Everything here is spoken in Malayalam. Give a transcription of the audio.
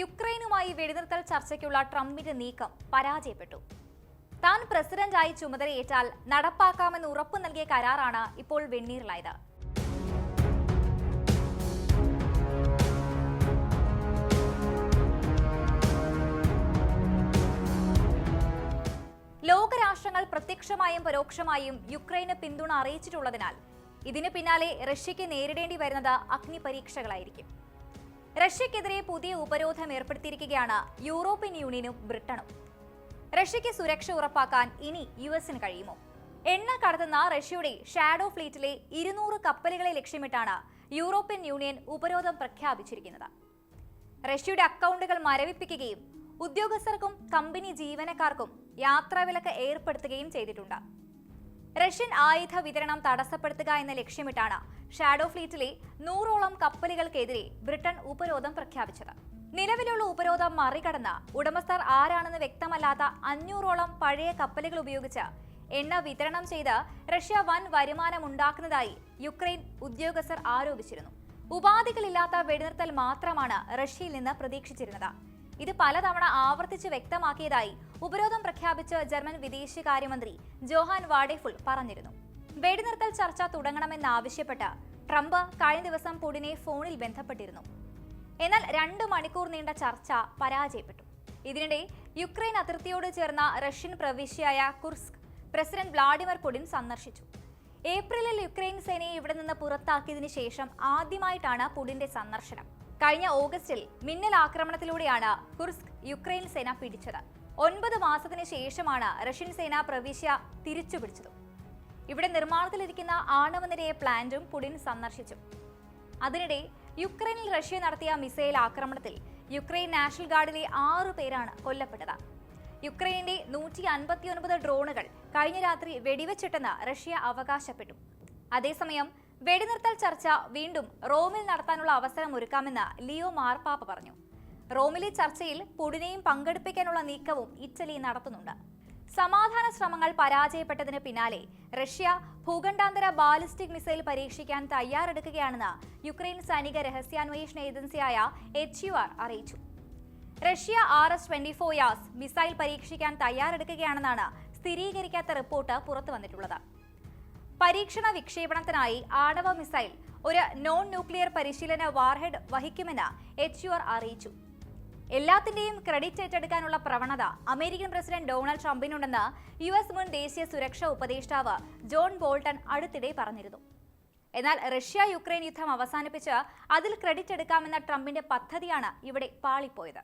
യുക്രൈനുമായി വെടിനിർത്തൽ ചർച്ചയ്ക്കുള്ള ട്രംപിന്റെ നീക്കം പരാജയപ്പെട്ടു. താൻ പ്രസിഡന്റായി ചുമതലയേറ്റാൽ നടപ്പാക്കാമെന്ന് ഉറപ്പു നൽകിയ കരാറാണ് ഇപ്പോൾ വെണ്ണീറിലായത്. ലോകരാഷ്ട്രങ്ങൾ പ്രത്യക്ഷമായും പരോക്ഷമായും യുക്രൈന് പിന്തുണ അറിയിച്ചിട്ടുള്ളതിനാൽ ഇതിന് പിന്നാലെ റഷ്യയ്ക്ക് നേരിടേണ്ടി വരുന്നത് അഗ്നിപരീക്ഷകളായിരിക്കും. റഷ്യക്കെതിരെ പുതിയ ഉപരോധം ഏർപ്പെടുത്തിയിരിക്കുകയാണ് യൂറോപ്യൻ യൂണിയനും ബ്രിട്ടനും. റഷ്യയ്ക്ക് സുരക്ഷ ഉറപ്പാക്കാൻ ഇനി യു എസിന് കഴിയുമോ? എണ്ണ കടത്തുന്ന റഷ്യയുടെ ഷാഡോ ഫ്ലീറ്റിലെ ഇരുന്നൂറ് കപ്പലുകളെ ലക്ഷ്യമിട്ടാണ് യൂറോപ്യൻ യൂണിയൻ ഉപരോധം പ്രഖ്യാപിച്ചിരിക്കുന്നത്. റഷ്യയുടെ അക്കൗണ്ടുകൾ മരവിപ്പിക്കുകയും ഉദ്യോഗസ്ഥർക്കും കമ്പനി ജീവനക്കാർക്കും യാത്രാവിലക്ക് ഏർപ്പെടുത്തുകയും ചെയ്തിട്ടുണ്ട്. റഷ്യൻ ആയുധ വിതരണം തടസ്സപ്പെടുത്തുക എന്ന ലക്ഷ്യമിട്ടാണ് ഷാഡോ ഫ്ലീറ്റിലെ നൂറോളം കപ്പലുകൾക്കെതിരെ ബ്രിട്ടൻ ഉപരോധം പ്രഖ്യാപിച്ചത്. നിലവിലുള്ള ഉപരോധം മറികടന്ന് ഉടമസ്ഥർ ആരാണെന്ന് വ്യക്തമല്ലാത്ത അഞ്ഞൂറോളം പഴയ കപ്പലുകൾ ഉപയോഗിച്ച് എണ്ണ വിതരണം ചെയ്ത് റഷ്യ വൻ വരുമാനമുണ്ടാക്കുന്നതായി യുക്രൈൻ ഉദ്യോഗസ്ഥർ ആരോപിച്ചിരുന്നു. ഉപാധികളില്ലാത്ത വെടിനിർത്തൽ മാത്രമാണ് റഷ്യയിൽ നിന്ന് പ്രതീക്ഷിച്ചിരുന്നത്. ഇത് പലതവണ ആവർത്തിച്ച് വ്യക്തമാക്കിയതായി ഉപരോധം പ്രഖ്യാപിച്ച് ജർമ്മൻ വിദേശകാര്യമന്ത്രി ജോഹാൻ വാഡേഫുൾ പറഞ്ഞിരുന്നു. വെടിനിർത്തൽ ചർച്ച തുടങ്ങണമെന്നാവശ്യപ്പെട്ട് ട്രംപ് കഴിഞ്ഞ ദിവസം പുടിനെ ഫോണിൽ ബന്ധപ്പെട്ടിരുന്നു. എന്നാൽ രണ്ട് മണിക്കൂർ നീണ്ട ചർച്ച പരാജയപ്പെട്ടു. ഇതിനിടെ യുക്രൈൻ അതിർത്തിയോട് ചേർന്ന റഷ്യൻ പ്രവിശ്യയായ കുർസ്ക് പ്രസിഡന്റ് വ്ളാഡിമിർ പുടിൻ സന്ദർശിച്ചു. ഏപ്രിലിൽ യുക്രൈൻ സേനയെ ഇവിടെ നിന്ന് പുറത്താക്കിയതിനു ശേഷം ആദ്യമായിട്ടാണ് പുടിന്റെ സന്ദർശനം. കഴിഞ്ഞ ഓഗസ്റ്റിൽ മിന്നൽ ആക്രമണത്തിലൂടെയാണ് കുർസ്ക് യുക്രൈൻ സേന പിടിച്ചത്. ഒൻപത് മാസത്തിന് ശേഷമാണ് റഷ്യൻ സേന പ്രവിശ്യ തിരിച്ചുപിടിച്ചത്. ഇവിടെ നിർമ്മാണത്തിലിരിക്കുന്ന ആണവ നിരയ പ്ലാന്റും പുടിൻ സന്ദർശിച്ചു. അതിനിടെ യുക്രൈനിൽ റഷ്യ നടത്തിയ മിസൈൽ ആക്രമണത്തിൽ യുക്രൈൻ നാഷണൽ ഗാർഡിലെ ആറു പേരാണ് കൊല്ലപ്പെട്ടത്. യുക്രൈനിന്റെ നൂറ്റി അൻപത്തിയൊൻപത് ഡ്രോണുകൾ കഴിഞ്ഞ രാത്രി വെടിവെച്ചിട്ടെന്ന് റഷ്യ അവകാശപ്പെട്ടു. അതേസമയം വെടിനിർത്തൽ ചർച്ച വീണ്ടും റോമിൽ നടത്താനുള്ള അവസരം ഒരുക്കാമെന്ന് ലിയോ മാർപ്പാപ്പ പറഞ്ഞു. റോമിലെ ചർച്ചയിൽ പുടിനെയും പങ്കെടുപ്പിക്കാനുള്ള നീക്കവും ഇറ്റലി നടത്തുന്നുണ്ട്. സമാധാന ശ്രമങ്ങൾ പരാജയപ്പെട്ടതിന് പിന്നാലെ റഷ്യ ഭൂഖണ്ഡാന്തര ബാലിസ്റ്റിക് മിസൈൽ പരീക്ഷിക്കാൻ തയ്യാറെടുക്കുകയാണെന്ന് യുക്രൈൻ സൈനിക രഹസ്യാന്വേഷണ ഏജൻസിയായ എച്ച് യു ആർ അറിയിച്ചു. Russia R S twenty four Yars missile പരീക്ഷിക്കാൻ തയ്യാറെടുക്കുകയാണെന്നാണ് സ്ഥിരീകരിക്കാത്ത റിപ്പോർട്ട് പുറത്തു വന്നിട്ടുള്ളത് പരീക്ഷണ വിക്ഷേപണത്തിനായി ആണവ മിസൈൽ ഒരു നോൺ ന്യൂക്ലിയർ പരിശീലന വാർഹെഡ് വഹിക്കുമെന്ന് എച്ച് യു ആർ അറിയിച്ചു. എല്ലാത്തിന്റെയും ക്രെഡിറ്റ് ഏറ്റെടുക്കാനുള്ള പ്രവണത അമേരിക്കൻ പ്രസിഡന്റ് ഡൊണാൾഡ് ട്രംപിനുണ്ടെന്ന് യു എസ് മുൻ ദേശീയ സുരക്ഷാ ഉപദേഷ്ടാവ് ജോൺ ബോൾട്ടൺ അടുത്തിടെ പറഞ്ഞിരുന്നു. എന്നാൽ റഷ്യ യുക്രൈൻ യുദ്ധം അവസാനിപ്പിച്ച് അതിൽ ക്രെഡിറ്റ് എടുക്കാമെന്ന ട്രംപിന്റെ പദ്ധതിയാണ് ഇവിടെ പാളിപ്പോയത്.